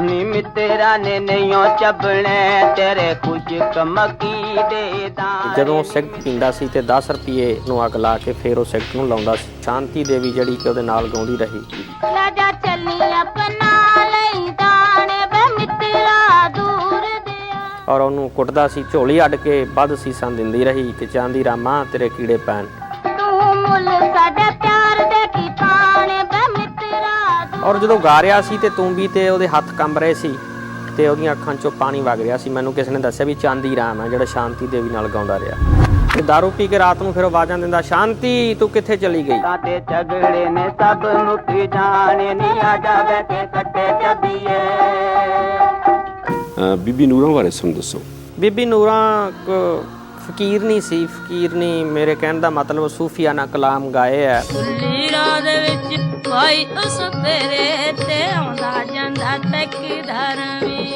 ਨੀ ਮਿੱਤਰਾ ਨੇ ਨਹੀਂਓ ਚੱਬਣੇ ਤੇਰੇ ਕੁਝ ਮੱਕੀ ਦੇ ਦਾਣੇ ਜਦੋਂ ਸਿਗਰਟ ਪੀਂਦਾ ਸੀ ਤੇ 10 ਰੁਪਏ ਨੂੰ ਅੱਗ ਲਾ ਕੇ ਫਿਰ ਉਹ ਸਿਗਰਟ ਨੂੰ ਲਾਉਂਦਾ ਸੀ। ਸ਼ਾਂਤੀ ਦੇਵੀ ਜਿਹੜੀ ਕਿ ਉਹਦੇ ਨਾਲ ਗਾਉਂਦੀ ਰਹੀ। ਰਾਜਾ ਚੱਲੀ ਆਪਣਾ ਲਈ ਦਾਣੇ ਵੇ ਮਿੱਤਰਾ ਦੂਰ ਦਿਆ। ਔਰ ਉਹਨੂੰ ਕੁੱਟਦਾ ਸੀ ਝੋਲੀ ਅੱਡ ਕੇ ਵੱਧ ਸੀਸਾਂ ਦਿੰਦੀ ਰਹੀ ਕਿ ਚਾਂਦੀ ਰਾਮਾ ਤੇਰੇ ਕੀੜੇ ਪੈਣ। ਤੂੰ ਮੁੱਲ ਔਰ ਜਦੋਂ ਗਾ ਰਿਹਾ ਸੀ ਤੇ ਤੂੰਬੀ ਤੇ ਉਹਦੇ ਹੱਥ ਕੰਬ ਰਹੇ ਸੀ ਤੇ ਉਹਦੀਆਂ ਅੱਖਾਂ 'ਚੋਂ ਪਾਣੀ ਵਗ ਰਿਹਾ ਸੀ ਮੈਨੂੰ ਕਿਸੇ ਨੇ ਦੱਸਿਆ ਵੀ ਚਾਂਦੀ ਰਾਮ ਹੈ ਜਿਹੜਾ ਸ਼ਾਂਤੀ ਦੇਵੀ ਨਾਲ ਗਾਉਂਦਾ ਰਿਹਾ। ਤੇ दारू ਪੀ ਕੇ ਰਾਤ ਨੂੰ ਫਿਰ ਆਵਾਜ਼ਾਂ ਦਿੰਦਾ ਸ਼ਾਂਤੀ ਤੂੰ ਕਿੱਥੇ ਚਲੀ ਗਈ? ਕਾਤੇ ਝਗੜੇ ਨੇ ਸਭ ਮੁੱਕ ਜਾਣੇ ਨੀ ਆ ਜਾਵੇ ਕੇ ਕੱਟੇ ਚੱਬੀਏ ਅ, ਬੀਬੀ ਨੂਰਾਂ ਬਾਰੇ ਸਾਨੂੰ ਦੱਸੋ। ਬੀਬੀ ਨੂਰਾਂ ਕ- ਫਕੀਰ ਨਹੀਂ ਸੀ ਫਕੀਰ ਨਹੀਂ ਮੇਰੇ ਕਹਿਣ ਦਾ ਮਤਲਬ ਸੂਫੀਆਨਾ ਕਲਾਮ ਗਾਏ ਹੈ। ਰਾਹ ਦੇ ਕੋਈ ਉਸ ਤੇਰੇ ਤੇ ਆਉਂਦਾ ਜਾਂਦਾ ਤੱਕ ਧਰਮੀ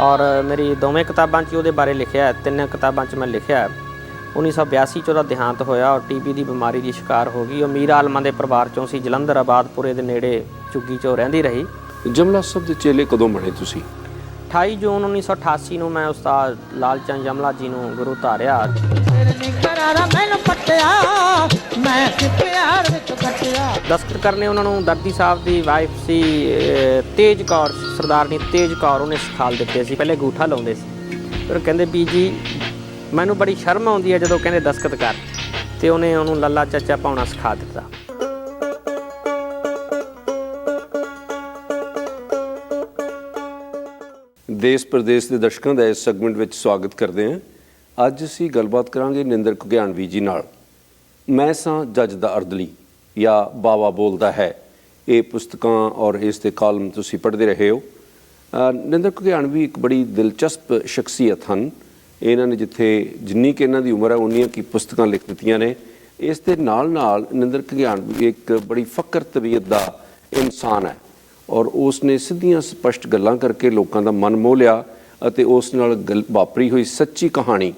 ਔਰ ਮੇਰੀ ਦੋਵੇਂ ਕਿਤਾਬਾਂ 'ਚ ਉਹਦੇ ਬਾਰੇ ਲਿਖਿਆ ਹੈ ਤਿੰਨ ਕਿਤਾਬਾਂ 'ਚ ਮੈਂ ਲਿਖਿਆ ਹੈ। 1982 'ਚ ਉਹਦਾ ਦੇਹਾਂਤ ਹੋਇਆ ਔਰ ਟੀਬੀ ਦੀ ਬਿਮਾਰੀ ਦੀ ਸ਼ਿਕਾਰ ਹੋ ਗਈ। ਉਹ ਮੀਰ ਆਲਮਾਂ ਦੇ ਪਰਿਵਾਰ 'ਚੋਂ ਸੀ ਜਲੰਧਰ ਆਬਾਦਪੁਰੇ ਦੇ ਨੇੜੇ ਝੁੱਗੀ 'ਚ ਰਹਿੰਦੀ ਰਹੀ। ਜਮਲਾ ਸਾਹਿਬ ਦੇ ਚੇਲੇ ਕਦੋਂ ਬਣੇ ਤੁਸੀਂ? 28 ਜੂਨ 1988 ਨੂੰ ਮੈਂ ਉਸਤਾਦ ਲਾਲ ਚੰਦ ਜਮਲਾ ਜੀ ਨੂੰ ਗੁਰੂ ਧਾਰਿਆ। ਕਰਾਰਾ ਮੈਨੂੰ ਪੱਟਿਆ ਮੈਂ ਕਿ ਪਿਆਰ ਵਿੱਚ ਕੱਟਿਆ ਦਸਤਖਤ ਕਰਨੇ ਉਹਨਾਂ ਨੂੰ ਦਰਦੀ ਸਾਹਿਬ ਦੀ ਵਾਈਫ ਸੀ ਅਹ, ਤੇਜ ਕੌਰ ਸਰਦਾਰਨੀ ਤੇਜ ਕੌਰ ਉਹਨੇ ਸਿਖਾਲ ਦਿੱਤੇ ਸੀ ਪਹਿਲੇ ਗੂਠਾ ਲਾਉਂਦੇ ਸੀ। ਫਿਰ ਕਹਿੰਦੇ ਵੀ ਜੀ ਮੈਨੂੰ ਬੜੀ ਸ਼ਰਮ ਆਉਂਦੀ ਹੈ ਜਦੋਂ ਕਹਿੰਦੇ ਦਸਤਖਤ ਕਰ। ਤੇ ਉਹਨੇ ਉਹਨੂੰ ਲੱਲਾ ਚਾਚਾ ਪਾਉਣਾ ਸਿਖਾ ਦਿੱਤਾ। ਦੇਸ਼ ਪ੍ਰਦੇਸ਼ ਦੇ ਦਰਸ਼ਕਾਂ ਦਾ ਇਸ ਸੈਗਮੈਂਟ ਵਿੱਚ ਸਵਾਗਤ ਕਰਦੇ ਹਾਂ। ਅੱਜ ਅਸੀਂ ਗੱਲਬਾਤ ਕਰਾਂਗੇ ਨਿੰਦਰ ਕੁਗਿਆਣਵੀ ਜੀ ਨਾਲ। ਮੈਂ ਸਾਂ ਜੱਜ ਦਾ ਅਰਦਲੀ ਜਾਂ ਬਾਵਾ ਬੋਲਦਾ ਹੈ। ਇਹ ਪੁਸਤਕਾਂ ਔਰ ਇਸ ਦੇ ਕਾਲਮ ਤੁਸੀਂ ਪੜ੍ਹਦੇ ਰਹੇ ਹੋ। ਅ, ਨਿੰਦਰ ਕੁਗਿਆਣਵੀ ਇੱਕ ਬੜੀ ਦਿਲਚਸਪ ਸ਼ਖਸੀਅਤ ਹਨ। ਇਹਨਾਂ ਨੇ ਜਿੱਥੇ ਜਿੰਨੀ ਕਿ ਇਹਨਾਂ ਦੀ ਉਮਰ ਹੈ ਉਨੀਆਂ ਕੀ ਪੁਸਤਕਾਂ ਲਿਖ ਦਿੱਤੀਆਂ ਨੇ। ਇਸ ਦੇ ਨਾਲ ਨਾਲ ਨਿੰਦਰ ਕੁਗਿਆਣਵੀ ਇੱਕ ਬੜੀ ਫਕਰ ਤਬੀਅਤ ਦਾ ਇਨਸਾਨ ਹੈ ਔਰ ਉਸ ਨੇ ਸਿੱਧੀਆਂ ਸਪਸ਼ਟ ਗੱਲਾਂ ਕਰਕੇ ਲੋਕਾਂ ਦਾ ਮਨ ਮੋਹ ਲਿਆ ਅਤੇ ਉਸ ਨਾਲ ਗੱਲ- ਵਾਪਰੀ ਹੋਈ ਸੱਚੀ ਕਹਾਣੀ।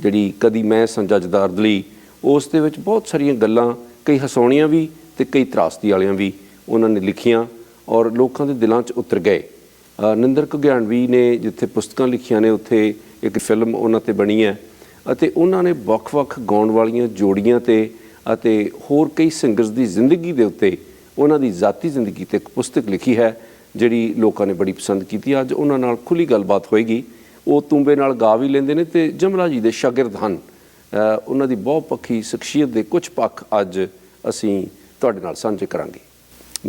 ਜਿਹੜੀ ਕਦੀ ਮੈਂ ਸੰਜਜਦਾਰ ਲਈ, ਉਸ ਦੇ ਵਿੱਚ ਬਹੁਤ ਸਾਰੀਆਂ ਗੱਲਾਂ, ਕਈ ਹਸਾਉਣੀਆਂ ਵੀ ਤੇ ਕਈ ਤਰਾਸਦੀ ਵਾਲੀਆਂ ਵੀ ਉਹਨਾਂ ਨੇ ਲਿਖੀਆਂ ਔਰ ਲੋਕਾਂ ਦੇ ਦਿਲਾਂ 'ਚ ਉਤਰ ਗਏ। ਨਿੰਦਰ ਘਗਿਆਣਵੀ ਨੇ ਜਿੱਥੇ ਪੁਸਤਕਾਂ ਲਿਖੀਆਂ ਨੇ, ਉੱਥੇ ਇੱਕ ਫਿਲਮ ਉਹਨਾਂ ਤੇ ਬਣੀ ਹੈ ਅਤੇ ਉਹਨਾਂ ਨੇ ਵੱਖ-ਵੱਖ ਗਾਉਣ ਵਾਲੀਆਂ ਜੋੜੀਆਂ ਤੇ ਅਤੇ ਹੋਰ ਕਈ ਸਿੰਗਰਸ ਦੀ ਜ਼ਿੰਦਗੀ ਦੇ ਉੱਤੇ ਉਹਨਾਂ ਦੀ ਜ਼ਾਤੀ ਜ਼ਿੰਦਗੀ ਤੇ ਇੱਕ ਪੁਸਤਕ ਲਿਖੀ ਹੈ, ਜਿਹੜੀ ਲੋਕਾਂ ਨੇ ਬੜੀ ਪਸੰਦ ਕੀਤੀ। ਅੱਜ ਉਹਨਾਂ ਨਾਲ ਖੁੱਲੀ ਗੱਲਬਾਤ ਹੋਏਗੀ। ਉਹ ਤੁੰਬੇ ਨਾਲ ਗਾ ਵੀ ਲੈਂਦੇ ਨੇ ਤੇ ਜਮਲਾ ਜੀ ਦੇ ਸ਼ਾਗਿਰਦ ਹਨ। ਉਹਨਾਂ ਦੀ ਬਹੁ ਪੱਖੀ ਸ਼ਖਸੀਅਤ ਦੇ ਕੁਝ ਪੱਖ ਅੱਜ ਅਸੀਂ ਤੁਹਾਡੇ ਨਾਲ ਸਾਂਝੇ ਕਰਾਂਗੇ।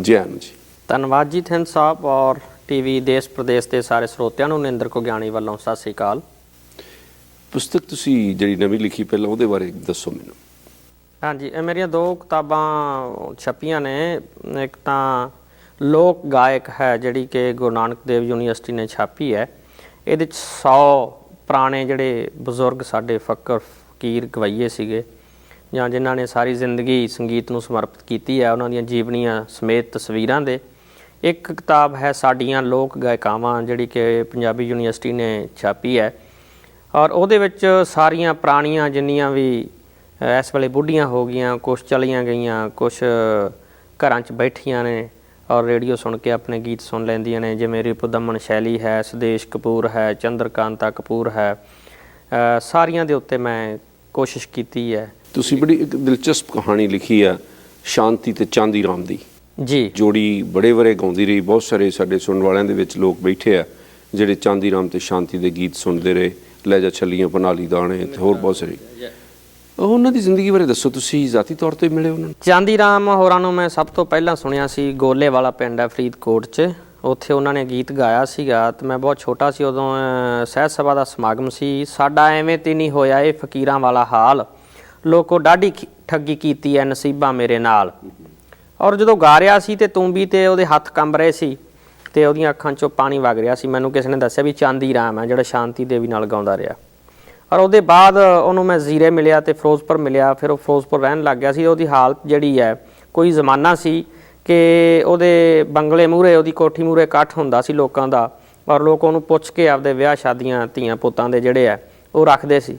ਜੀ ਆਨੰਦ ਜੀ। ਧੰਨਵਾਦ ਜੀ ਥਿੰਦ ਸਾਹਿਬ ਔਰ ਟੀਵੀ ਦੇਸ਼ ਪ੍ਰਦੇਸ਼ ਦੇ ਸਾਰੇ ਸਰੋਤਿਆਂ ਨੂੰ ਨਿੰਦਰ ਕੁਗਿਆਣੀ ਵੱਲੋਂ। ਸਤਿ ਸ੍ਰੀ ਅਕਾਲ। ਪੁਸਤਕ ਤੁਸੀਂ ਜਿਹੜੀ ਨਵੀਂ ਲਿਖੀ ਪਹਿਲਾਂ ਉਹਦੇ ਬਾਰੇ ਦੱਸੋ ਮੈਨੂੰ। ਹਾਂਜੀ ਇਹ ਮੇਰੀਆਂ ਦੋ ਕਿਤਾਬਾਂ ਛਪੀਆਂ ਨੇ। ਇੱਕ ਤਾਂ ਲੋਕ ਗਾਇਕ ਹੈ ਜਿਹੜੀ ਕਿ ਗੁਰੂ ਨਾਨਕ ਦੇਵ ਯੂਨੀਵਰਸਿਟੀ ਨੇ ਛਾਪੀ ਹੈ। ਇਹਦੇ ਚ 100 ਪੁਰਾਣੇ ਜਿਹੜੇ ਬਜ਼ੁਰਗ ਸਾਡੇ ਫਕਰ ਫਕੀਰ ਗਵਈਏ ਸੀਗੇ, ਜਾਂ ਜਿਨ੍ਹਾਂ ਨੇ ਸਾਰੀ ਜ਼ਿੰਦਗੀ ਸੰਗੀਤ ਨੂੰ ਸਮਰਪਿਤ ਕੀਤੀ ਹੈ, ਉਹਨਾਂ ਦੀਆਂ ਜੀਵਨੀਆਂ ਸਮੇਤ ਤਸਵੀਰਾਂ ਦੇ, ਇੱਕ ਕਿਤਾਬ ਹੈ ਸਾਡੀਆਂ ਲੋਕ ਗਾਇਕਾਵਾਂ, ਜਿਹੜੀ ਕਿ ਪੰਜਾਬੀ ਯੂਨੀਵਰਸਿਟੀ ਨੇ ਛਾਪੀ ਹੈ। ਔਰ ਉਹਦੇ ਵਿੱਚ ਸਾਰੀਆਂ ਪੁਰਾਣੀਆਂ ਜਿੰਨੀਆਂ ਵੀ ਇਸ ਵੇਲੇ ਬੁੱਢੀਆਂ ਹੋ ਗਈਆਂ, ਕੁਛ ਚਲੀਆਂ ਗਈਆਂ, ਕੁਛ ਘਰਾਂ 'ਚ ਬੈਠੀਆਂ ਨੇ ਔਰ ਰੇਡੀਓ ਸੁਣ ਕੇ ਆਪਣੇ ਗੀਤ ਸੁਣ ਲੈਂਦੀਆਂ ਨੇ ਜਿਵੇਂ ਰਿਪੁਦਮਨ ਸ਼ੈਲੀ ਹੈ ਸੁਦੇਸ਼ ਕਪੂਰ ਹੈ ਚੰਦਰਕਾਂਤਾ ਕਪੂਰ ਹੈ। ਸਾਰੀਆਂ ਦੇ ਉੱਤੇ ਮੈਂ ਕੋਸ਼ਿਸ਼ ਕੀਤੀ ਹੈ। ਤੁਸੀਂ ਬੜੀ ਇੱਕ ਦਿਲਚਸਪ ਕਹਾਣੀ ਲਿਖੀ ਆ ਸ਼ਾਂਤੀ ਤੇ ਚਾਂਦੀ ਰਾਮ ਦੀ। ਜੀ। ਜੋੜੀ ਬੜੇ ਬੜੇ ਗਾਉਂਦੀ ਰਹੀ ਬਹੁਤ ਸਾਰੇ ਸਾਡੇ ਸੁਣਨ ਵਾਲਿਆਂ ਦੇ ਵਿੱਚ ਲੋਕ ਬੈਠੇ ਆ ਜਿਹੜੇ ਚਾਂਦੀ ਰਾਮ ਤੇ ਸ਼ਾਂਤੀ ਦੇ ਗੀਤ ਸੁਣਦੇ ਰਹੇ ਲੈ ਜਾ ਛੱਲੀਆਂ ਪਨਾਲੀ ਦਾਣੇ ਤੇ ਹੋਰ ਬਹੁਤ ਸਾਰੇ। ਉਹਨਾਂ ਦੀ ਜ਼ਿੰਦਗੀ ਬਾਰੇ ਦੱਸੋ ਤੁਸੀਂ ਜ਼ਾਤੀ ਤੌਰ ਤੇ ਮਿਲੇ ਉਹਨਾਂ ਨੂੰ? ਚਾਂਦੀ ਰਾਮ ਹੋਰਾਂ ਨੂੰ ਮੈਂ ਸਭ ਤੋਂ ਪਹਿਲਾਂ ਸੁਣਿਆ ਸੀ ਗੋਲੇ ਵਾਲਾ ਪਿੰਡ ਹੈ ਫਰੀਦਕੋਟ 'ਚ। ਉੱਥੇ ਉਹਨਾਂ ਨੇ ਗੀਤ ਗਾਇਆ ਸੀਗਾ ਤੇ ਮੈਂ ਬਹੁਤ ਛੋਟਾ ਸੀ ਉਦੋਂ ਅਹ, ਸਹਿਜ ਸਭਾ ਦਾ ਸਮਾਗਮ ਸੀ। ਸਾਡਾ ਐਵੇਂ ਤੇ ਨਹੀਂ ਹੋਇਆ ਇਹ ਫਕੀਰਾਂ ਵਾਲਾ ਹਾਲ। ਲੋਕੋ ਡਾਢੀ ਠੱਗੀ ਕੀਤੀ ਐ ਨਸੀਬਾਂ ਮੇਰੇ ਨਾਲ। ਔਰ ਜਦੋਂ ਗਾ ਰਿਹਾ ਸੀ ਤੇ ਤੂੰਬੀ ਤੇ ਉਹਦੇ ਹੱਥ ਕੰਬ ਰਹੇ ਸੀ ਤੇ ਉਹਦੀਆਂ ਅੱਖਾਂ 'ਚੋਂ ਪਾਣੀ ਵਗ ਰਿਹਾ ਸੀ। ਮੈਨੂੰ ਕਿਸੇ ਨੇ ਦੱਸਿਆ ਵੀ ਚਾਂਦੀ ਰਾਮ ਹੈ ਜਿਹੜਾ ਸ਼ਾਂਤੀ ਦੇਵੀ ਨਾਲ ਗਾਉਂਦਾ ਰਿਹਾ। ਔਰ ਉਹਦੇ ਬਾਅਦ ਉਹਨੂੰ ਮੈਂ ਜ਼ੀਰੇ ਮਿਲਿਆ ਤੇ ਫਿਰੋਜ਼ਪੁਰ ਮਿਲਿਆ। ਫਿਰ ਉਹ ਫਿਰੋਜ਼ਪੁਰ ਰਹਿਣ ਲੱਗ ਗਿਆ ਸੀ। ਉਹਦੀ ਹਾਲਤ ਜਿਹੜੀ ਹੈ, ਕੋਈ ਜ਼ਮਾਨਾ ਸੀ ਕਿ ਉਹਦੇ ਬੰਗਲੇ ਮੂਹਰੇ, ਉਹਦੀ ਕੋਠੀ ਮੂਹਰੇ ਇਕੱਠ ਹੁੰਦਾ ਸੀ ਲੋਕਾਂ ਦਾ ਔਰ ਲੋਕ ਉਹਨੂੰ ਪੁੱਛ ਕੇ ਆਪਦੇ ਵਿਆਹ ਸ਼ਾਦੀਆਂ ਧੀਆਂ ਪੁੱਤਾਂ ਦੇ ਜਿਹੜੇ ਆ ਉਹ ਰੱਖਦੇ ਸੀ।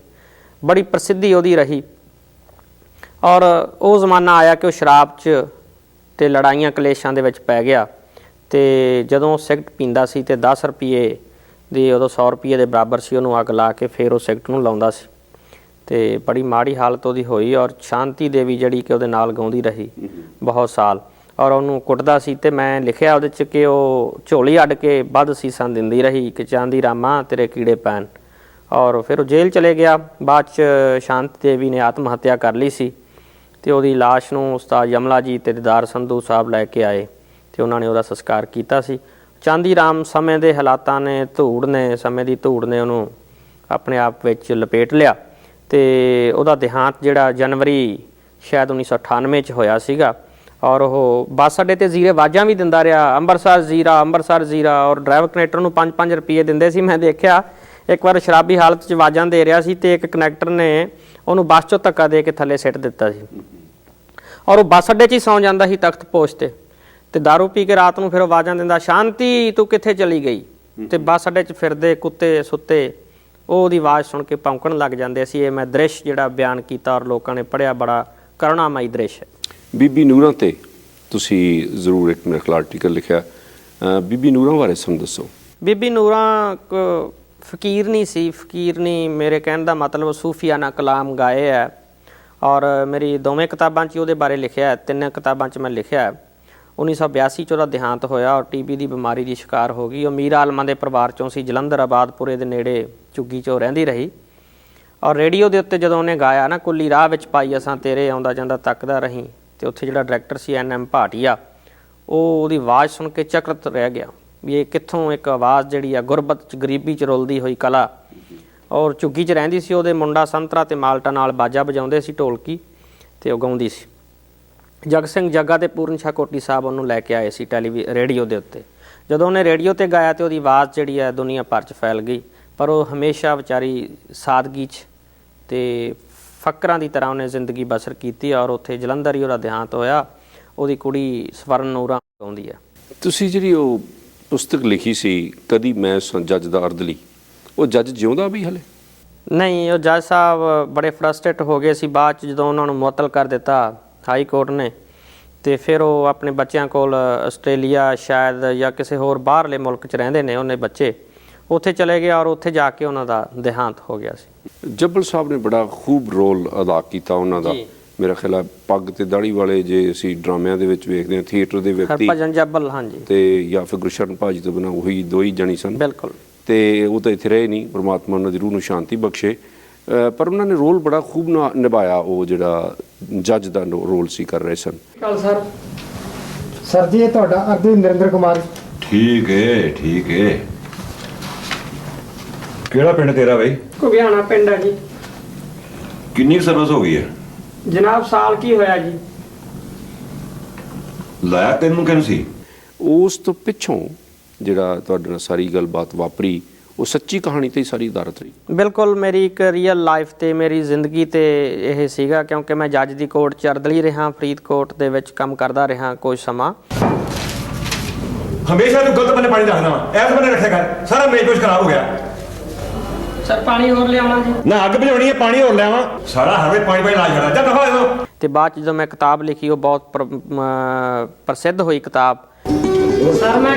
ਬੜੀ ਪ੍ਰਸਿੱਧੀ ਉਹਦੀ ਰਹੀ। ਔਰ ਉਹ ਜ਼ਮਾਨਾ ਆਇਆ ਕਿ ਉਹ ਸ਼ਰਾਬ 'ਚ ਤੇ ਲੜਾਈਆਂ ਕਲੇਸ਼ਾਂ ਦੇ ਵਿੱਚ ਪੈ ਗਿਆ ਤੇ ਜਦੋਂ ਸਿਗਰਟ ਪੀਂਦਾ ਸੀ ਤੇ 10 ਰੁਪਏ ਦੀ ਉਦੋਂ 100 ਰੁਪਏ ਦੇ ਬਰਾਬਰ ਸੀ, ਉਹਨੂੰ ਅੱਗ ਲਾ ਕੇ ਫਿਰ ਉਹ ਸਿਗਰਟ ਨੂੰ ਲਾਉਂਦਾ ਸੀ। ਤੇ ਬੜੀ ਮਾੜੀ ਹਾਲਤ ਉਹਦੀ ਹੋਈ ਔਰ ਸ਼ਾਂਤੀ ਦੇਵੀ ਜਿਹੜੀ ਕਿ ਉਹਦੇ ਨਾਲ ਗਾਉਂਦੀ ਰਹੀ ਬਹੁਤ ਸਾਲ ਔਰ ਉਹਨੂੰ ਕੁੱਟਦਾ ਸੀ ਤੇ ਮੈਂ ਲਿਖਿਆ ਉਹਦੇ ਚ ਕਿ ਉਹ ਝੋਲੀ ਅੱਡ ਕੇ ਵੱਧ ਸੀਸਾਂ ਦਿੰਦੀ ਰਹੀ, ਕਿ ਚਾਂਦੀ ਰਾਮਾ, ਤੇਰੇ ਕੀੜੇ ਪੈਣ। ਔਰ ਫਿਰ ਉਹ ਜੇਲ੍ਹ ਚਲੇ ਗਿਆ, ਬਾਅਦ ਚ ਸ਼ਾਂਤੀ ਦੇਵੀ ਨੇ ਆਤਮ ਹੱਤਿਆ ਕਰ ਲਈ ਸੀ ਤੇ ਉਹਦੀ ਲਾਸ਼ ਨੂੰ ਉਸਤਾਦ ਯਮਲਾ ਜੀ ਤੇ ਦਿਦਾਰ ਸੰਧੂ ਸਾਹਿਬ ਲੈ ਕੇ ਆਏ ਤੇ ਉਹਨਾਂ ਨੇ ਉਹਦਾ ਸੰਸਕਾਰ ਕੀਤਾ ਸੀ। ਚਾਂਦੀ ਰਾਮ ਸਮੇਂ ਦੇ ਹਾਲਾਤਾਂ ਨੇ, ਧੂੜ ਨੇ, ਸਮੇਂ ਦੀ ਧੂੜ ਨੇ ਉਹਨੂੰ ਆਪਣੇ ਆਪ ਵਿੱਚ ਲਪੇਟ ਲਿਆ ਤੇ ਉਹਦਾ ਦੇਹਾਂਤ ਜਿਹੜਾ ਜਨਵਰੀ ਸ਼ਾਇਦ 1998 ਚ ਹੋਇਆ ਸੀਗਾ ਔਰ ਉਹ ਬੱਸ ਅੱਡੇ ਤੇ ਜ਼ੀਰੇ ਵਾਜਾਂ ਵੀ ਦਿੰਦਾ ਰਿਹਾ ਅੰਮ੍ਰਿਤਸਰ ਜ਼ੀਰਾ ਅੰਮ੍ਰਿਤਸਰ ਜ਼ੀਰਾ ਔਰ ਡਰਾਈਵਰ ਕਨੈਕਟਰ ਨੂੰ 5-5 ਰੁਪਏ ਦਿੰਦੇ ਸੀ, ਮੈਂ ਦੇਖਿਆ ਇੱਕ ਵਾਰ ਸ਼ਰਾਬੀ ਹਾਲਤ 'ਚ ਆਵਾਜ਼ਾਂ ਦੇ ਰਿਹਾ ਸੀ ਤੇ ਇੱਕ ਕਨੈਕਟਰ ਨੇ ਉਹਨੂੰ ਬੱਸ 'ਚੋਂ ਧੱਕਾ ਦੇ ਕੇ ਥੱਲੇ ਸਿੱਟ ਦਿੱਤਾ ਸੀ। ਔਰ ਉਹ ਬੱਸ ਅੱਡੇ 'ਚ ਹੀ ਸੌਂ ਜਾਂਦਾ ਸੀ ਤਖਤ ਪੋਸ਼ ਤੇ। ਤੇ दारू ਪੀ ਕੇ ਰਾਤ ਨੂੰ ਫਿਰ ਆਵਾਜ਼ਾਂ ਦਿੰਦਾ ਸ਼ਾਂਤੀ ਤੂੰ ਕਿੱਥੇ ਚਲੀ ਗਈ? ਤੇ ਬੱਸ ਅੱਡੇ 'ਚ ਫਿਰਦੇ ਕੁੱਤੇ ਸੁੱਤੇ। ਉਹ ਉਹਦੀ ਆਵਾਜ਼ ਸੁਣ ਕੇ ਭੌਂਕਣ ਲੱਗ ਜਾਂਦੇ ਸੀ ਇਹ ਮੈਂ ਦ੍ਰਿਸ਼ ਜਿਹੜਾ ਬਿਆਨ ਕੀਤਾ ਔਰ ਲੋਕਾਂ ਨੇ ਪੜਿਆ ਬੜਾ ਕਰੁਣਾਮਈ ਦ੍ਰਿਸ਼ ਹੈ। ਬੀਬੀ ਨੂਰਾਂ ਤੇ ਤੁਸੀਂ ਜ਼ਰੂਰ ਇੱਕ ਮੇਰੇ ਖਿਆਲ ਆਰਟੀਕਲ ਲਿਖਿਆ। ਬੀਬੀ ਨੂਰਾਂ ਬਾਰੇ ਸਾਨੂੰ ਦੱਸੋ। ਬੀਬੀ ਨੂਰਾਂ ਫਕੀਰ ਨਹੀਂ ਸੀ ਫਕੀਰ ਨਹੀਂ ਮੇਰੇ ਕਹਿਣ ਦਾ ਮਤਲਬ ਸੂਫੀਆਨਾ ਕਲਾਮ ਗਾਏ ਹੈ। ਔਰ ਮੇਰੀ ਦੋਵੇਂ ਕਿਤਾਬਾਂ 'ਚ ਉਹਦੇ ਬਾਰੇ ਲਿਖਿਆ ਹੈ ਤਿੰਨ ਕਿਤਾਬਾਂ 'ਚ ਮੈਂ ਲਿਖਿਆ ਹੈ। 1982 ਚ ਉਹਦਾ ਦੇਹਾਂਤ ਹੋਇਆ ਔਰ ਟੀਬੀ ਦੀ ਬਿਮਾਰੀ ਦੀ ਸ਼ਿਕਾਰ ਹੋ ਗਈ। ਉਹ ਮੀਰ ਆਲਮਾਂ ਦੇ ਪਰਿਵਾਰ 'ਚੋਂ ਸੀ ਜਲੰਧਰ ਆਬਾਦਪੁਰੇ ਦੇ ਨੇੜੇ ਝੁੱਗੀ 'ਚੋਂ ਰਹਿੰਦੀ ਰਹੀ। ਔਰ ਰੇਡੀਓ ਦੇ ਉੱਤੇ ਜਦੋਂ ਉਹਨੇ ਗਾਇਆ ਨਾ, ਕੁੱਲੀ ਰਾਹ ਵਿੱਚ ਪਾਈ ਅਸਾਂ ਤੇਰੇ, ਆਉਂਦਾ ਜਾਂਦਾ ਤੱਕਦਾ ਰਹੀ। ਤੇ ਉੱਥੇ ਜਿਹੜਾ ਡਾਇਰੈਕਟਰ ਸੀ ਐਨ ਐਮ ਭਾਟੀਆ, ਉਹ ਉਹਦੀ ਆਵਾਜ਼ ਸੁਣ ਕੇ ਚਕਰਤ ਰਹਿ ਗਿਆ ਵੀ ਇਹ ਕਿੱਥੋਂ ਇੱਕ ਆਵਾਜ਼ ਜਿਹੜੀ ਆ, ਗੁਰਬਤ ਚ, ਗਰੀਬੀ ਚ ਰੁਲਦੀ ਹੋਈ ਕਲਾ। ਔਰ ਝੁੱਗੀ ਚ ਰਹਿੰਦੀ ਸੀ, ਉਹਦੇ ਮੁੰਡਾ ਸੰਤਰਾ ਤੇ ਮਾਲਟਾ ਨਾਲ ਬਾਜਾ ਵਜਾਉਂਦੇ ਸੀ ਢੋਲਕੀ ਤੇ ਉਹ ਗਾਉਂਦੀ ਸੀ। ਜਗ ਸਿੰਘ ਜੱਗਾ ਤੇ ਪੂਰਨ ਸ਼ਾਹ ਕੋਟੀ ਸਾਹਿਬ ਉਹਨੂੰ ਲੈ ਕੇ ਆਏ ਸੀ ਟੈਲੀਵੀ ਰੇਡੀਓ ਦੇ ਉੱਤੇ। ਜਦੋਂ ਉਹਨੇ ਰੇਡੀਓ ਤੇ ਗਾਇਆ ਤੇ ਉਹਦੀ ਆਵਾਜ਼ ਜਿਹੜੀ ਹੈ ਦੁਨੀਆ ਭਰ ਚ ਫੈਲ ਗਈ। ਪਰ ਉਹ ਹਮੇਸ਼ਾ ਵਿਚਾਰੀ ਸਾਦਗੀ ਚ ਤੇ ਫਕਰਾਂ ਦੀ ਤਰ੍ਹਾਂ ਉਹਨੇ ਜ਼ਿੰਦਗੀ ਬਸਰ ਕੀਤੀ ਔਰ ਉੱਥੇ ਜਲੰਧਰ ਹੀ ਉਹਦਾ ਦੇਹਾਂਤ ਹੋਇਆ। ਉਹਦੀ ਕੁੜੀ ਸਵਰਨ ਨੂਰਾ ਗਾਉਂਦੀ ਹੈ। ਤੁਸੀਂ ਜਿਹੜੀ ਉਹ ਪੁਸਤਕ ਲਿਖੀ ਸੀ ਕਦੀ ਮੈਂ ਸਾਂ ਜੱਜ ਦਾ ਅਰਦਲੀ ਉਹ ਜੱਜ ਜਿਉਂਦਾ ਵੀ ਹਲੇ? ਨਹੀਂ ਉਹ ਜੱਜ ਸਾਹਿਬ ਬੜੇ ਫਰਸਟ੍ਰੇਟ ਹੋ ਗਏ ਸੀ। ਬਾਅਦ ਚ ਜਦੋਂ ਉਹਨਾਂ ਨੂੰ ਮੁਅੱਤਲ ਕਰ ਦਿੱਤਾ ਹਾਈ ਕੋਰਟ ਨੇ। ਤੇ ਫਿਰ ਉਹ ਆਪਣੇ ਬੱਚਿਆਂ ਕੋਲ ਆਸਟ੍ਰੇਲੀਆ ਸ਼ਾਇਦ ਜਾਂ ਕਿਸੇ ਹੋਰ ਬਾਹਰਲੇ ਮੁਲਕ ਚ ਰਹਿੰਦੇ ਨੇ ਉਹਨੇ ਬੱਚੇ। ਉੱਥੇ ਚਲੇ ਗਏ ਔਰ ਉੱਥੇ ਜਾ ਕੇ ਉਹਨਾਂ ਦਾ ਦੇਹਾਂਤ ਹੋ ਗਿਆ ਸੀ। ਜੱਬਲ ਸਾਹਿਬ ਨੇ ਬੜਾ ਖੂਬ ਰੋਲ ਅਦਾ ਕੀਤਾ ਉਹਨਾਂ ਦਾ। ਮੇਰਾ ਖਿਆਲ ਹੈ ਪੱਗ ਤੇ ਦਾੜੀ ਵਾਲੇ ਜੇ ਅਸੀਂ ਡਰਾਮਿਆਂ ਦੇ ਵਿੱਚ ਵੇਖਦੇ ਹਾਂ ਥੀਏਟਰ ਦੇ ਵਿਅਕਤੀ ਹਰਭਜਨ ਜੱਬਲ ਹਾਂਜੀ। ਤੇ ਜਾਂ ਫਿਰ ਗੁਰਸ਼ਰਨ ਭਾਜੀ ਤੋਂ ਬਿਨਾਂ ਉਹੀ ਦੋ ਹੀ ਜਣੀ ਸਨ। ਬਿਲਕੁਲ। ਤੇ ਉਹ ਤਾਂ ਇੱਥੇ ਰਹੇ ਨਹੀਂ ਪ੍ਰਮਾਤਮਾ ਉਹਨਾਂ ਦੀ ਰੂਹ ਨੂੰ ਸ਼ਾਂਤੀ ਬਖਸ਼ੇ। ਪਰ ਉਹਨਾਂ ਨੇ ਰੋਲ ਬੜਾ ਖੂਬ ਨਿਭਾਇਆ ਉਹ ਜਿਹੜਾ ਜੱਜ ਦਾ ਰੋਲ ਸੀ ਕਰ ਰਹੇ ਸਨ। ਕੱਲ ਸਰ? ਸਰ ਜੀ ਇਹ ਤੁਹਾਡਾ ਅਰਜੁਨ ਨਰਿੰਦਰ ਕੁਮਾਰ। ਠੀਕ ਏ ਠੀਕ ਏ। ਕਿਹੜਾ ਪਿੰਡ ਤੇਰਾ ਬਈ? ਕੁਗਿਆਣਾ ਪਿੰਡ ਹੈ ਜੀ। ਕਿੰਨੀ ਸਰਵਿਸ ਹੋ ਗਈ ਹੈ ਜਨਾਬ ਸਾਲ ਕੀ ਹੋਇਆ ਜੀ? ਲਾਇਆ ਤੈਨੂੰ ਕਿਨ ਸੀ? ਉਸ ਤੋਂ ਪਿੱਛੋਂ ਜਿਹੜਾ ਤੁਹਾਡੇ ਨਾਲ ਸਾਰੀ ਗੱਲਬਾਤ ਵਾਪਰੀ ਉਹ ਸੱਚੀ ਕਹਾਣੀ ਤੇ ਹੀ ਸਾਰੀ ਆਧਾਰਿਤ ਰਹੀ। ਬਿਲਕੁਲ ਮੇਰੀ ਇੱਕ ਰੀਅਲ ਲਾਈਫ ਤੇ ਮੇਰੀ ਜ਼ਿੰਦਗੀ ਤੇ ਇਹ ਸੀਗਾ ਕਿਉਂਕਿ ਮੈਂ ਜੱਜ ਦੀ ਕੋਰਟ ਚ ਅਰਦਲੀ ਰਿਹਾ ਫਰੀਦਕੋਟ ਦੇ ਵਿੱਚ ਕੰਮ ਕਰਦਾ ਰਿਹਾ ਕੁਝ ਸਮਾਂ। ਹਮੇਸ਼ਾ ਤੂੰ ਗਲਤ ਬੰਨੇ ਪਾਣੀ ਰੱਖਦਾ ਵਾ। ਐਸ ਬੰਨੇ ਰੱਖਿਆ ਕਰ। ਸਾਰਾ ਮੇਜੋਸ਼ ਖਰਾਬ ਹੋ ਗਿਆ। ਸਰ ਪਾਣੀ ਹੋਰ ਲਿਆਉਣਾ ਜੀ। ਨਾ ਅੱਗ ਬੁਝਾਉਣੀ ਹੈ ਪਾਣੀ ਹੋਰ ਲਿਆਵਾਂ। ਸਾਰਾ ਹਵੇ ਪਾਣੀ ਪਾਣੀ ਲਾਜ ਕਰਦਾ ਜਾ ਦਫਾ ਇਹੋ ਤੇ ਬਾਅਦ ਚ ਜਦੋਂ ਮੈਂ ਕਿਤਾਬ ਲਿਖੀ ਉਹ ਬਹੁਤ ਪ੍ਰਸਿੱਧ ਹੋਈ ਕਿਤਾਬ। ਸਰ ਮੈਂ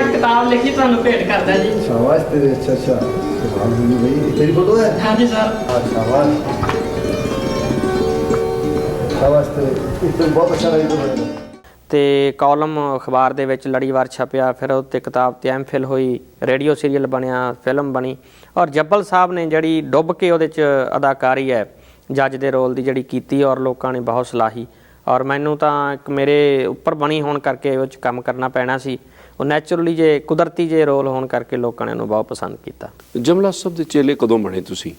ਤੇ ਕਾਲਮ ਅਖਬਾਰ ਦੇ ਵਿੱਚ ਲੜੀ ਵਾਰ ਛਪਿਆ ਫਿਰ ਉਹ ਤੇ ਕਿਤਾਬ ਤੇ ਐਮਫਿਲ ਹੋਈ ਰੇਡੀਓ ਸੀਰੀਅਲ ਬਣਿਆ ਫਿਲਮ ਬਣੀ। ਔਰ ਜੱਬਲ ਸਾਹਿਬ ਨੇ ਜਿਹੜੀ ਡੁੱਬ ਕੇ ਉਹਦੇ ਚ ਅਦਾਕਾਰੀ ਹੈ ਜੱਜ ਦੇ ਰੋਲ ਦੀ ਜਿਹੜੀ ਕੀਤੀ ਔਰ ਲੋਕਾਂ ਨੇ ਬਹੁਤ ਸਲਾਹੀ। ਔਰ ਮੈਨੂੰ ਤਾਂ ਇੱਕ ਮੇਰੇ ਉੱਪਰ ਬਣੀ ਹੋਣ ਕਰਕੇ ਉਹ ਚ ਕੰਮ ਕਰਨਾ ਪੈਣਾ ਸੀ। ਉਹ ਨੈਚੁਰਲੀ ਜੇ ਕੁਦਰਤੀ ਜੇ ਰੋਲ ਹੋਣ ਕਰਕੇ ਲੋਕਾਂ ਨੇ ਉਹਨੂੰ ਬਹੁਤ ਪਸੰਦ ਕੀਤਾ। ਜਮਲਾ ਸਾਹਿਬ ਦੇ ਚੇਲੇ ਕਦੋਂ ਬਣੇ ਤੁਸੀਂ?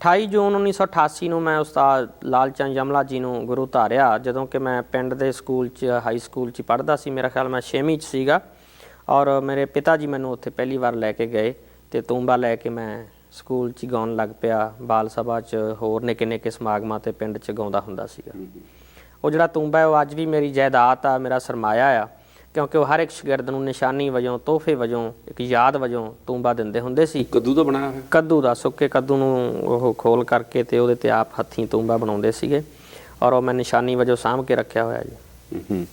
28 ਜੂਨ 1988 ਨੂੰ ਮੈਂ ਉਸਤਾਦ ਲਾਲਚੰਦ ਜਮਲਾ ਜੀ ਨੂੰ ਗੁਰੂ ਧਾਰਿਆ। ਜਦੋਂ ਕਿ ਮੈਂ ਪਿੰਡ ਦੇ ਸਕੂਲ 'ਚ ਹਾਈ ਸਕੂਲ 'ਚ ਪੜ੍ਹਦਾ ਸੀ ਮੇਰਾ ਖਿਆਲ ਮੈਂ 6ਵੀਂ 'ਚ ਸੀਗਾ। ਔਰ ਮੇਰੇ ਪਿਤਾ ਜੀ ਮੈਨੂੰ ਉੱਥੇ ਪਹਿਲੀ ਵਾਰ ਲੈ ਕੇ ਗਏ ਤੇ ਤੂੰਬਾ ਲੈ ਕੇ ਮੈਂ ਸਕੂਲ 'ਚ ਗਾਉਣ ਲੱਗ ਪਿਆ। ਬਾਲ ਸਭਾ 'ਚ ਹੋਰ ਨਿੱਕੇ ਨਿੱਕੇ ਸਮਾਗਮਾਂ ਤੇ ਪਿੰਡ 'ਚ ਗਾਉਂਦਾ ਹੁੰਦਾ ਸੀਗਾ। ਉਹ ਜਿਹੜਾ ਤੂੰਬਾ ਹੈ ਉਹ ਅੱਜ ਵੀ ਮੇਰੀ ਜਾਇਦਾਦ ਆ ਮੇਰਾ ਸਰਮਾਇਆ ਆ। ਕਿਉਂਕਿ ਉਹ ਹਰ ਇੱਕ ਸ਼ਾਗਿਰਦ ਨੂੰ ਨਿਸ਼ਾਨੀ ਵਜੋਂ ਤੋਹਫੇ ਵਜੋਂ ਇੱਕ ਯਾਦ ਵਜੋਂ ਤੂੰਬਾ ਦਿੰਦੇ ਹੁੰਦੇ ਸੀ। ਕਦੋਂ ਦਾ ਬਣਾਇਆ ਹੋਇਆ? ਕੱਦੂ ਦਾ ਸੁੱਕੇ ਕੱਦੂ ਨੂੰ ਉਹ ਖੋਲ ਕਰਕੇ ਤੇ ਉਹਦੇ ਤੇ ਆਪ ਹੱਥੀਂ ਤੂੰਬਾ ਬਣਾਉਂਦੇ ਸੀਗੇ। ਔਰ ਉਹ ਮੈਂ ਨਿਸ਼ਾਨੀ ਵਜੋਂ ਸਾਂਭ ਕੇ ਰੱਖਿਆ ਹੋਇਆ ਜੀ। ਹੂੰ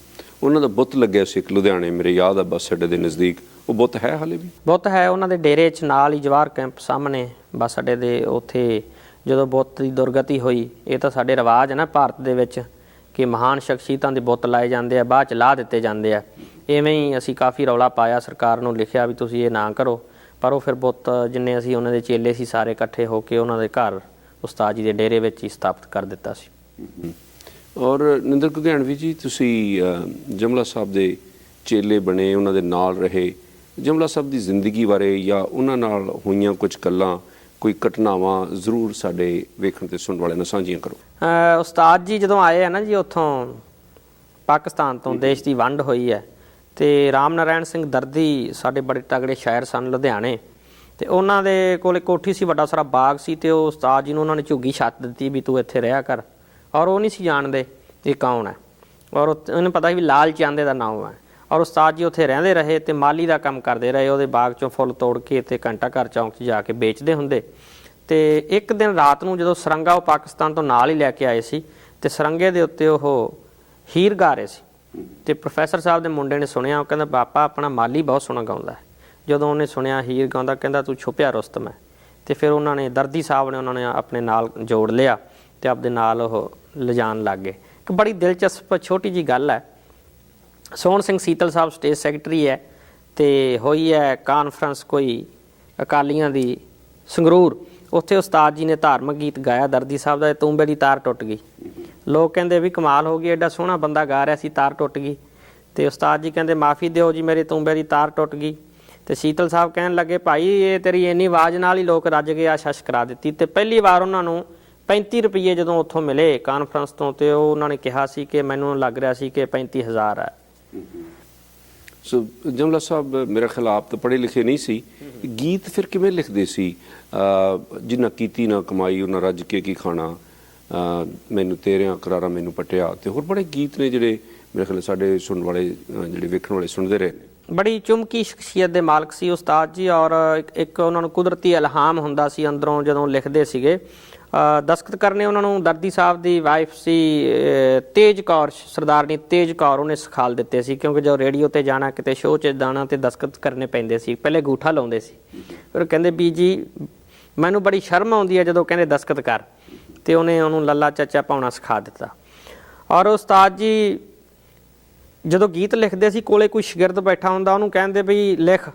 ਉਹਨਾਂ ਦਾ ਬੁੱਤ ਲੱਗਿਆ ਸੀ ਇੱਕ ਲੁਧਿਆਣੇ ਮੇਰੇ ਯਾਦ ਆ ਬੱਸ ਅੱਡੇ ਦੇ ਨਜ਼ਦੀਕ। ਉਹ ਬੁੱਤ ਹੈ ਹਾਲੇ ਵੀ? ਬੁੱਤ ਹੈ ਉਹਨਾਂ ਦੇ ਡੇਰੇ 'ਚ ਨਾਲ ਹੀ ਜਵਾਰ ਕੈਂਪ ਸਾਹਮਣੇ ਬੱਸ ਅੱਡੇ ਦੇ ਉੱਥੇ। ਜਦੋਂ ਬੁੱਤ ਦੀ ਦੁਰਗਤੀ ਹੋਈ ਇਹ ਤਾਂ ਸਾਡੇ ਰਿਵਾਜ ਹੈ ਨਾ ਭਾਰਤ ਦੇ ਵਿੱਚ ਕਿ ਮਹਾਨ ਸ਼ਖਸੀਅਤਾਂ ਦੇ ਬੁੱਤ ਲਾਏ ਜਾਂਦੇ ਆ ਬਾਅਦ ਚ ਲਾ ਦਿੱਤੇ ਜਾਂਦੇ ਆ। ਐਵੇਂ ਹੀ ਅਸੀਂ ਕਾਫੀ ਰੌਲਾ ਪਾਇਆ ਸਰਕਾਰ ਨੂੰ ਲਿਖਿਆ ਵੀ ਤੁਸੀਂ ਇਹ ਨਾ ਕਰੋ। ਪਰ ਉਹ ਫਿਰ ਬੁੱਤ ਜਿੰਨੇ ਅਸੀਂ ਉਹਨਾਂ ਦੇ ਚੇਲੇ ਸੀ ਸਾਰੇ ਇਕੱਠੇ ਹੋ ਕੇ ਉਹਨਾਂ ਦੇ ਘਰ ਉਸਤਾਦ ਜੀ ਦੇ ਡੇਰੇ ਵਿੱਚ ਹੀ ਸਥਾਪਿਤ ਕਰ ਦਿੱਤਾ ਸੀ। ਔਰ ਨਿੰਦਰ ਕੁਧਿਆਣਵੀ ਜੀ ਤੁਸੀਂ ਜਮਲਾ ਸਾਹਿਬ ਦੇ ਚੇਲੇ ਬਣੇ ਉਹਨਾਂ ਦੇ ਨਾਲ ਰਹੇ। ਜਮਲਾ ਸਾਹਿਬ ਦੀ ਜ਼ਿੰਦਗੀ ਬਾਰੇ ਜਾਂ ਉਹਨਾਂ ਨਾਲ ਹੋਈਆਂ ਕੁਝ ਗੱਲਾਂ ਕੋਈ ਘਟਨਾਵਾਂ ਜ਼ਰੂਰ ਸਾਡੇ ਵੇਖਣ ਤੇ ਸੁਣਨ ਵਾਲਿਆਂ ਨਾਲ ਸਾਂਝੀਆਂ ਕਰੋ। ਉਸਤਾਦ ਜੀ ਜਦੋਂ ਆਏ ਆ ਨਾ ਜੀ ਉੱਥੋਂ ਪਾਕਿਸਤਾਨ ਤੋਂ ਦੇਸ਼ ਦੀ ਵੰਡ ਹੋਈ ਹੈ। ਤੇ ਰਾਮ ਨਾਰਾਇਣ ਸਿੰਘ ਦਰਦੀ ਸਾਡੇ ਬੜੇ ਤਗੜੇ ਸ਼ਾਇਰ ਸਨ ਲੁਧਿਆਣੇ। ਤੇ ਉਹਨਾਂ ਦੇ ਕੋਲ ਇੱਕ ਕੋਠੀ ਸੀ, ਵੱਡਾ ਸਾਰਾ ਬਾਗ ਸੀ ਤੇ ਉਹ ਉਸਤਾਦ ਜੀ ਨੂੰ ਉਹਨਾਂ ਨੇ ਝੁੱਗੀ ਛੱਤ ਦਿੱਤੀ ਵੀ ਤੂੰ ਇੱਥੇ ਰਿਹਾ ਕਰ। ਔਰ ਉਹ ਨਹੀਂ ਸੀ ਜਾਣਦੇ ਇਹ ਕੌਣ ਹੈ। ਔਰ ਉਹ- ਉਹਨੂੰ ਪਤਾ ਸੀ ਵੀ ਲਾਲ ਚਾਂਦੇ ਦਾ ਨਾਮ ਹੈ। ਔਰ ਉਸਤਾਦ ਜੀ ਉੱਥੇ ਰਹਿੰਦੇ ਰਹੇ ਤੇ ਮਾਲੀ ਦਾ ਕੰਮ ਕਰਦੇ ਰਹੇ, ਉਹਦੇ ਬਾਗ ਚੋਂ ਫੁੱਲ ਤੋੜ ਕੇ ਤੇ ਘੰਟਾ ਘਰ ਚੌਂਕ 'ਚ ਜਾ ਕੇ ਵੇਚਦੇ ਹੁੰਦੇ। ਤੇ ਇੱਕ ਦਿਨ ਰਾਤ ਨੂੰ ਜਦੋਂ ਸਰੰਗਾ ਉਹ ਪਾਕਿਸਤਾਨ ਤੋਂ ਨਾਲ ਹੀ ਲੈ ਕੇ ਆਏ ਸੀ ਤੇ ਸਰੰਗੇ ਦੇ ਉੱਤੇ ਉਹ ਹੀਰ ਗਾ ਰਹੇ ਸੀ। ਤੇ ਪ੍ਰੋਫੈਸਰ ਸਾਹਿਬ ਦੇ ਮੁੰਡੇ ਨੇ ਸੁਣਿਆ, ਉਹ ਕਹਿੰਦਾ ਪਾਪਾ ਆਪਣਾ ਮਾਲੀ ਬਹੁਤ ਸੋਹਣਾ ਗਾਉਂਦਾ ਹੈ। ਜਦੋਂ ਉਹਨੇ ਸੁਣਿਆ, ਹੀਰ ਗਾਉਂਦਾ, ਕਹਿੰਦਾ, ਤੂੰ ਛੁਪਿਆ ਰੁਸਤਮ ਹੈ ਤੇ ਫਿਰ ਉਹਨਾਂ ਨੇ, ਦਰਦੀ ਸਾਹਿਬ ਨੇ ਉਹਨਾਂ ਨੇ ਆਪਣੇ ਨਾਲ ਜੋੜ ਲਿਆ ਤੇ ਆਪਦੇ ਨਾਲ ਉਹ ਲਿਜਾਣ ਲੱਗ ਗਏ। ਇੱਕ ਬੜੀ ਦਿਲਚਸਪ ਛੋਟੀ ਜੀ ਗੱਲ ਹੈ। ਸੋਹਣ ਸਿੰਘ ਸੀਤਲ ਸਾਹਿਬ ਸਟੇਟ ਸੈਕਟਰੀ ਹੈ ਤੇ ਹੋਈ ਹੈ ਕਾਨਫਰੰਸ ਕੋਈ ਅਕਾਲੀਆਂ ਦੀ ਸੰਗਰੂਰ। ਉੱਥੇ ਉਸਤਾਦ ਜੀ ਨੇ ਧਾਰਮਿਕ ਗੀਤ ਗਾਇਆ, ਦਰਦੀ ਸਾਹਿਬ ਦਾ ਤੂੰਬੇ ਦੀ ਤਾਰ ਟੁੱਟ ਗਈ। ਲੋਕ ਕਹਿੰਦੇ ਵੀ ਕਮਾਲ ਹੋ ਗਈ ਐਡਾ ਸੋਹਣਾ ਬੰਦਾ ਗਾ ਰਿਹਾ ਸੀ ਤਾਰ ਟੁੱਟ ਗਈ। ਤੇ ਉਸਤਾਦ ਜੀ ਕਹਿੰਦੇ ਮਾਫੀ ਦਿਓ ਜੀ ਮੇਰੇ ਤੂੰਬੇ ਦੀ ਤਾਰ ਟੁੱਟ ਗਈ। ਤੇ ਸੀਤਲ ਸਾਹਿਬ ਕਹਿਣ ਲੱਗੇ ਭਾਈ ਇਹ ਤੇਰੀ ਇੰਨੀ ਆਵਾਜ਼ ਨਾਲ ਹੀ ਲੋਕ ਰੱਜ ਗਏ ਆ ਸ਼ਸ਼ ਕਰਾ ਦਿੱਤੀ। ਤੇ ਪਹਿਲੀ ਵਾਰ ਉਹਨਾਂ ਨੂੰ 35 ਰੁਪਏ ਜਦੋਂ ਉੱਥੋਂ ਮਿਲੇ ਕਾਨਫਰੰਸ ਤੋਂ ਤੇ ਉਹ ਉਹਨਾਂ ਨੇ ਕਿਹਾ ਸੀ ਕਿ ਮੈਨੂੰ ਲੱਗ ਰਿਹਾ ਸੀ ਕਿ 35000 ਹੈ ਸੋ ਜਮਲਾ ਸਾਹਿਬ ਮੇਰੇ ਖਿਲਾਫ ਤਾਂ ਪੜ੍ਹੇ ਲਿਖੇ ਨਹੀਂ ਸੀ। ਗੀਤ ਫਿਰ ਕਿਵੇਂ ਲਿਖਦੇ ਸੀ? ਅ, ਕੀਤੀ ਨਾ ਕਮਾਈ ਉਹਨਾਂ ਰੱਜ ਕੇ ਕੀ ਖਾਣਾ? ਮੈਨੂੰ ਤੇਰਿਆਂ ਕਰਾਰਾ ਮੈਨੂੰ ਪਟਿਆ ਤੇ ਹੋਰ ਬੜੇ ਗੀਤ ਨੇ ਜਿਹੜੇ ਮੇਰੇ ਖਿਆਲ ਸਾਡੇ ਸੁਣਨ ਵਾਲੇ ਜਿਹੜੇ ਵੇਖਣ ਵਾਲੇ ਸੁਣਦੇ ਰਹੇ ਨੇ। ਬੜੀ ਚੁੰਮਕੀ ਸ਼ਖਸੀਅਤ ਦੇ ਮਾਲਕ ਸੀ ਉਸਤਾਦ ਜੀ ਔਰ ਇੱਕ- ਉਹਨਾਂ ਨੂੰ ਕੁਦਰਤੀ ਇਲਹਾਮ ਹੁੰਦਾ ਸੀ ਅੰਦਰੋਂ ਜਦੋਂ ਲਿਖਦੇ ਸੀਗੇ। ਦਸਖਤ ਕਰਨੇ ਉਹਨਾਂ ਨੂੰ ਦਰਦੀ ਸਾਹਿਬ ਦੀ ਵਾਈਫ ਸੀ ਤੇਜ ਕੌਰ, ਸਰਦਾਰਨੀ ਤੇਜ ਕੌਰ ਉਹਨੇ ਸਿਖਾਲ ਦਿੱਤੇ ਸੀ ਕਿਉਂਕਿ ਜਦੋਂ ਰੇਡੀਓ ਤੇ ਜਾਣਾ, ਕਿਤੇ ਸ਼ੋਅ 'ਚ ਜਾਣਾ ਤੇ ਦਸਤਖਤ ਕਰਨੇ ਪੈਂਦੇ ਸੀ, ਪਹਿਲੇ ਗੂਠਾ ਲਾਉਂਦੇ ਸੀ। ਫਿਰ ਕਹਿੰਦੇ ਵੀ ਜੀ, ਮੈਨੂੰ ਬੜੀ ਸ਼ਰਮ ਆਉਂਦੀ ਹੈ ਜਦੋਂ ਕਹਿੰਦੇ ਦਸਤਖਤ ਕਰ। ਤੇ ਉਹਨੇ ਉਹਨੂੰ ਲੱਲਾ ਚਾਚਾ ਪਾਉਣਾ ਸਿਖਾ ਦਿੱਤਾ। ਔਰ ਉਸਤਾਦ ਜੀ ਜਦੋਂ ਗੀਤ ਲਿਖਦੇ ਸੀ, ਕੋਲੇ ਕੋਈ ਸ਼ਾਗਿਰਦ ਬੈਠਾ ਹੁੰਦਾ, ਉਹਨੂੰ ਕਹਿੰਦੇ ਵੀ ਲਿਖ,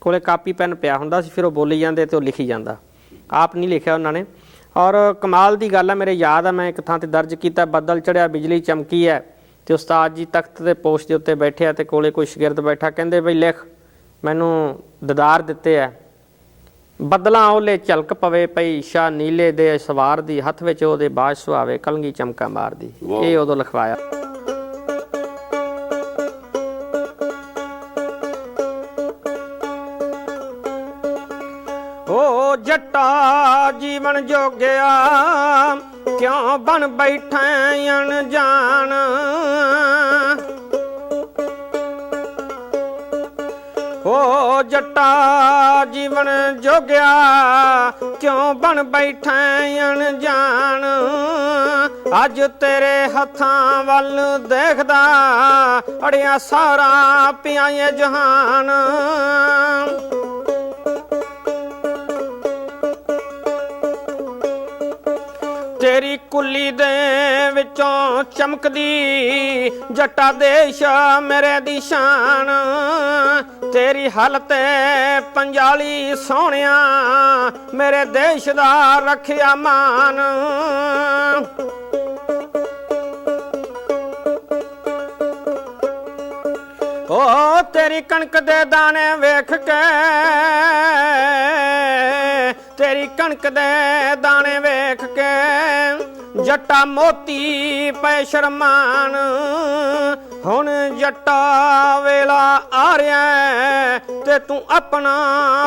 ਕੋਲੇ ਕਾਪੀ, ਪੈਨ ਪਿਆ ਹੁੰਦਾ ਸੀ, ਫਿਰ ਉਹ ਬੋਲੀ ਜਾਂਦੇ ਤੇ ਉਹ ਲਿਖੀ ਜਾਂਦਾ। ਆਪ ਨਹੀਂ ਲਿਖਿਆ ਉਹਨਾਂ ਨੇ। ਔਰ ਕਮਾਲ ਦੀ ਗੱਲ ਹੈ ਮੇਰੇ ਯਾਦ ਆ, ਮੈਂ ਇੱਕ ਥਾਂ ਤੇ ਦਰਜ ਕੀਤਾ, ਬੱਦਲ ਚੜਿਆ, ਬਿਜਲੀ ਚਮਕੀ ਹੈ ਤੇ ਉਸਤਾਦ ਜੀ ਤਖਤ ਦੇ ਪੋਸ਼ ਦੇ ਉੱਤੇ ਬੈਠਿਆ ਆ ਤੇ ਕੋਲੇ ਕੋਈ ਸ਼ਾਗਿਰਦ ਬੈਠਾ, ਕਹਿੰਦੇ ਬਈ ਲਿਖ, ਮੈਨੂੰ ਦਦਾਰ ਦਿੱਤੇ ਆ ਬੱਦਲਾਂ ਓਲੇ ਝਲਕ ਪਵੇ ਪਈ ਸ਼ਾ ਨੀਲੇ ਦੇ ਸਵਾਰ ਦੀ ਹੱਥ ਵਿੱਚ ਉਹਦੇ ਬਾਜ ਸੁਹਾਵੇ ਕਲੰਗੀ ਚਮਕਾ ਮਾਰਦੀ। ਇਹ ਉਦੋਂ ਲਿਖਵਾਇਆ। ਓ ਜੱਟਾ ਜੀਵਨ ਜੋਗਿਆ ਕਿਉਂ ਬਣ ਬੈਠਾ ਅਣਜਾਣ ਓ ਜੱਟਾ ਜੀਵਨ ਜੋਗਿਆ, ਕਿਉਂ ਬਣ ਬੈਠਾ ਅਣਜਾਣ? ਅੱਜ ਤੇਰੇ ਹੱਥਾਂ ਵੱਲ ਦੇਖਦਾ, ਅੜਿਆ ਸਾਰਾ ਪਿਆ ਜਹਾਨ। ਤੇਰੀ ਕੁੱਲੀ ਦੇ ਵਿੱਚੋਂ ਚਮਕਦੀ, ਜੱਟਾ ਦੇਸ਼ ਮੇਰੇ ਦੀ ਸ਼ਾਨ। ਤੇਰੀ ਹਲਤ ਪੰਜਾਲੀ ਸੋਹਣਿਆ, ਮੇਰੇ ਦੇਸ਼ ਦਾ ਰੱਖਿਆ ਮਾਨ। ਓ ਤੇਰੀ ਕਣਕ ਦੇ ਦਾਣੇ ਵੇਖ ਕੇ, ਤੇਰੀ ਕਣਕ ਦੇ ਦਾਣੇ ਵੇਖ ਕੇ, ਜੱਟਾ ਮੋਤੀ ਪੈ ਸ਼ਰਮਾਨ। ਹੁਣ ਜੱਟਾ ਵੇਲਾ ਆ ਰਿਹਾ ਤੇ ਤੂੰ ਆਪਣਾ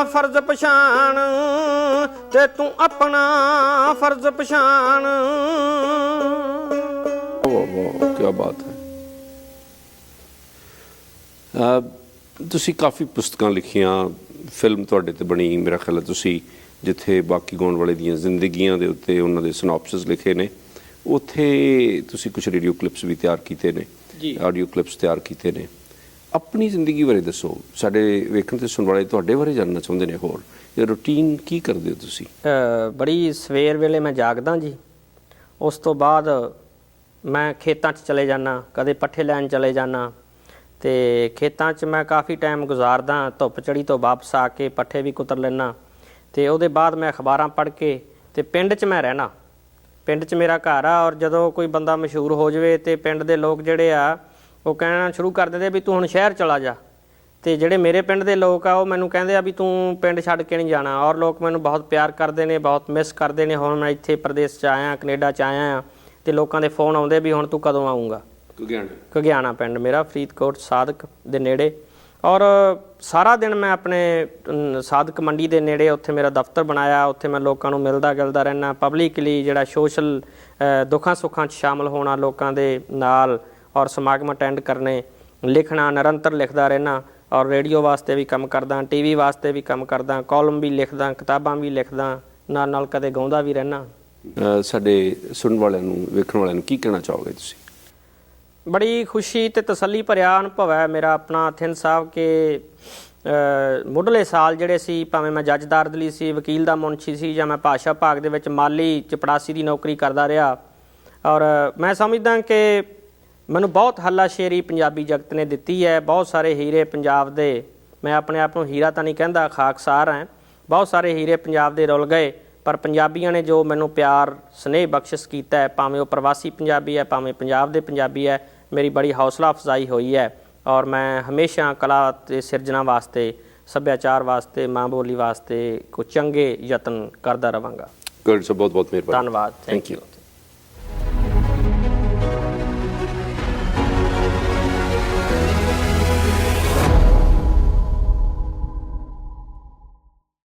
ਫਰਜ਼ ਪਛਾਣ, ਤੇ ਤੂੰ ਆਪਣਾ ਫਰਜ਼ ਪਛਾਣ। ਵਾਹ ਵਾਹ ਕੀ ਬਾਤ ਹੈ। ਤੁਸੀਂ ਕਾਫੀ ਪੁਸਤਕਾਂ ਲਿਖੀਆਂ, ਫਿਲਮ ਤੁਹਾਡੇ ਤੇ ਬਣੀ, ਮੇਰਾ ਖਿਆਲ ਹੈ ਤੁਸੀਂ ਜਿੱਥੇ ਬਾਕੀ ਗਾਉਣ ਵਾਲੇ ਦੀਆਂ ਜ਼ਿੰਦਗੀਆਂ ਦੇ ਉੱਤੇ ਉਹਨਾਂ ਦੇ ਸਿਨੋਪਸਿਸ ਲਿਖੇ ਨੇ। ਉੱਥੇ ਤੁਸੀਂ ਕੁਝ ਰੇਡੀਓ ਕਲਿੱਪਸ ਵੀ ਤਿਆਰ ਕੀਤੇ ਨੇ ਜੀ। ਆਡੀਓ ਕਲਿੱਪਸ ਤਿਆਰ ਕੀਤੇ ਨੇ। ਆਪਣੀ ਜ਼ਿੰਦਗੀ ਬਾਰੇ ਦੱਸੋ। ਸਾਡੇ ਵੇਖਣ ਤੇ ਸੁਣਨ ਵਾਲੇ ਤੁਹਾਡੇ ਬਾਰੇ ਜਾਣਨਾ ਚਾਹੁੰਦੇ ਨੇ ਹੋਰ। ਇਹ ਰੁਟੀਨ ਕੀ ਕਰਦੇ ਹੋ ਤੁਸੀਂ? ਬੜੀ ਸਵੇਰ ਵੇਲੇ ਮੈਂ ਜਾਗਦਾ ਜੀ। ਉਸ ਤੋਂ ਬਾਅਦ ਮੈਂ ਖੇਤਾਂ 'ਚ ਚਲੇ ਜਾਣਾ ਕਦੇ ਪੱਠੇ ਲੈਣ ਚਲੇ ਜਾਣਾ ਤੇ ਖੇਤਾਂ 'ਚ ਮੈਂ ਕਾਫੀ ਟਾਈਮ ਗੁਜ਼ਾਰਦਾ ਧੁੱਪ ਚੜੀ ਤੋਂ ਵਾਪਸ ਆ ਕੇ ਪੱਠੇ ਵੀ ਕੁਤਰ ਲੈਣਾ ਤੇ ਉਹਦੇ ਬਾਅਦ ਮੈਂ ਅਖਬਾਰਾਂ ਪੜ੍ਹ ਕੇ ਤੇ ਪਿੰਡ 'ਚ ਮੈਂ ਰਹਿਣਾ ਪਿੰਡ 'ਚ ਮੇਰਾ ਘਰ ਆ ਔਰ ਜਦੋਂ ਕੋਈ ਬੰਦਾ ਮਸ਼ਹੂਰ ਹੋ ਜਾਵੇ ਤੇ ਪਿੰਡ ਦੇ ਲੋਕ ਜਿਹੜੇ ਆ ਉਹ ਕਹਿਣਾ ਸ਼ੁਰੂ ਕਰ ਦਿੰਦੇ ਵੀ ਤੂੰ ਹੁਣ ਸ਼ਹਿਰ ਚਲਾ ਜਾ। ਤੇ ਜਿਹੜੇ ਮੇਰੇ ਪਿੰਡ ਦੇ ਲੋਕ ਆ ਉਹ ਮੈਨੂੰ ਕਹਿੰਦੇ ਆ ਵੀ ਤੂੰ ਪਿੰਡ ਛੱਡ ਕੇ ਨਹੀਂ ਜਾਣਾ। ਔਰ ਲੋਕ ਮੈਨੂੰ ਬਹੁਤ ਪਿਆਰ ਕਰਦੇ ਨੇ ਬਹੁਤ ਮਿਸ ਕਰਦੇ ਨੇ। ਹੁਣ ਮੈਂ ਇੱਥੇ ਪ੍ਰਦੇਸ਼ 'ਚ ਆਇਆ ਕੈਨੇਡਾ 'ਚ ਆਇਆ ਆ ਤੇ ਲੋਕਾਂ ਦੇ ਫੋਨ ਆਉਂਦੇ ਵੀ ਹੁਣ ਤੂੰ ਕਦੋਂ ਆਉਂਗਾ ਕੁਗਿਆਣ ਘਗਿਆਣਾ ਪਿੰਡ ਮੇਰਾ ਫਰੀਦਕੋਟ ਸਾਦਕ ਦੇ ਨੇੜੇ। ਔਰ ਸਾਰਾ ਦਿਨ ਮੈਂ ਆਪਣੇ ਸਾਧਕ ਮੰਡੀ ਦੇ ਨੇੜੇ ਉੱਥੇ ਮੇਰਾ ਦਫ਼ਤਰ ਬਣਾਇਆ, ਉੱਥੇ ਮੈਂ ਲੋਕਾਂ ਨੂੰ ਮਿਲਦਾ ਗਿਲਦਾ ਰਹਿਣਾ ਪਬਲਿਕਲੀ ਜਿਹੜਾ ਸੋਸ਼ਲ ਦੁੱਖਾਂ ਸੁੱਖਾਂ 'ਚ ਸ਼ਾਮਲ ਹੋਣਾ ਲੋਕਾਂ ਦੇ ਨਾਲ ਔਰ ਸਮਾਗਮ ਅਟੈਂਡ ਕਰਨੇ, ਲਿਖਣਾ, ਨਿਰੰਤਰ ਲਿਖਦਾ ਰਹਿਣਾ ਔਰ ਰੇਡੀਓ ਵਾਸਤੇ ਵੀ ਕੰਮ ਕਰਦਾ ਟੀਵੀ ਵਾਸਤੇ ਵੀ ਕੰਮ ਕਰਦਾ ਕਾਲਮ ਵੀ ਲਿਖਦਾ, ਕਿਤਾਬਾਂ ਵੀ ਲਿਖਦਾ ਨਾਲ ਨਾਲ ਕਦੇ ਗਾਉਂਦਾ ਵੀ ਰਹਿਣਾ ਸਾਡੇ ਸੁਣਨ ਵਾਲਿਆਂ ਨੂੰ, ਵੇਖਣ ਵਾਲਿਆਂ ਨੂੰ ਕੀ ਕਹਿਣਾ ਚਾਹੋਗੇ ਤੁਸੀਂ? ਬੜੀ ਖੁਸ਼ੀ ਤੇ ਤਸੱਲੀ ਭਰਿਆ ਅਨੁਭਵ ਹੈ ਮੇਰਾ ਆਪਣਾ ਥਿੰਨ ਸਾਹਿਬ ਕਿ ਅ, ਮੁੱਢਲੇ ਸਾਲ ਜਿਹੜੇ ਸੀ ਭਾਵੇਂ ਮੈਂ ਜੱਜ ਦਰਦਲੀ ਸੀ ਵਕੀਲ ਦਾ ਮੁਨਸ਼ੀ ਸੀ ਜਾਂ ਮੈਂ ਭਾਸ਼ਾ ਭਾਗ ਦੇ ਵਿੱਚ ਮਾਲੀ ਚਪੜਾਸੀ ਦੀ ਨੌਕਰੀ ਕਰਦਾ ਰਿਹਾ। ਔਰ ਮੈਂ ਸਮਝਦਾ ਕਿ ਮੈਨੂੰ ਬਹੁਤ ਹੱਲਾਸ਼ੇਰੀ ਪੰਜਾਬੀ ਜਗਤ ਨੇ ਦਿੱਤੀ ਹੈ। ਬਹੁਤ ਸਾਰੇ ਹੀਰੇ ਪੰਜਾਬ ਦੇ ਮੈਂ ਆਪਣੇ ਆਪ ਨੂੰ ਹੀਰਾ ਤਾਂ ਨਹੀਂ ਕਹਿੰਦਾ ਖਾਕਸਾਰ ਹਾਂ। ਬਹੁਤ ਸਾਰੇ ਹੀਰੇ ਪੰਜਾਬ ਦੇ ਰੁਲ ਗਏ। ਪਰ ਪੰਜਾਬੀਆਂ ਨੇ ਜੋ ਮੈਨੂੰ ਪਿਆਰ ਸਨੇਹ ਬਖਸ਼ਿਸ਼ ਕੀਤਾ ਹੈ ਭਾਵੇਂ ਉਹ ਪ੍ਰਵਾਸੀ ਪੰਜਾਬੀ ਹੈ ਭਾਵੇਂ ਪੰਜਾਬ ਦੇ ਪੰਜਾਬੀ ਹੈ ਮੇਰੀ ਬੜੀ ਹੌਸਲਾ ਅਫਜ਼ਾਈ ਹੋਈ ਹੈ ਔਰ ਮੈਂ ਹਮੇਸ਼ਾ ਕਲਾ ਤੇ ਸਿਰਜਣਾ ਵਾਸਤੇ ਸੱਭਿਆਚਾਰ ਵਾਸਤੇ ਮਾਂ ਬੋਲੀ ਵਾਸਤੇ ਕੋ ਚੰਗੇ ਯਤਨ ਕਰਦਾ ਰਵਾਂਗਾ। ਗੁੱਡ ਸੋ ਬਹੁਤ ਬਹੁਤ ਮਿਹਰਬਾਨੀ। ਧੰਨਵਾਦ ਥੈਂਕ ਯੂ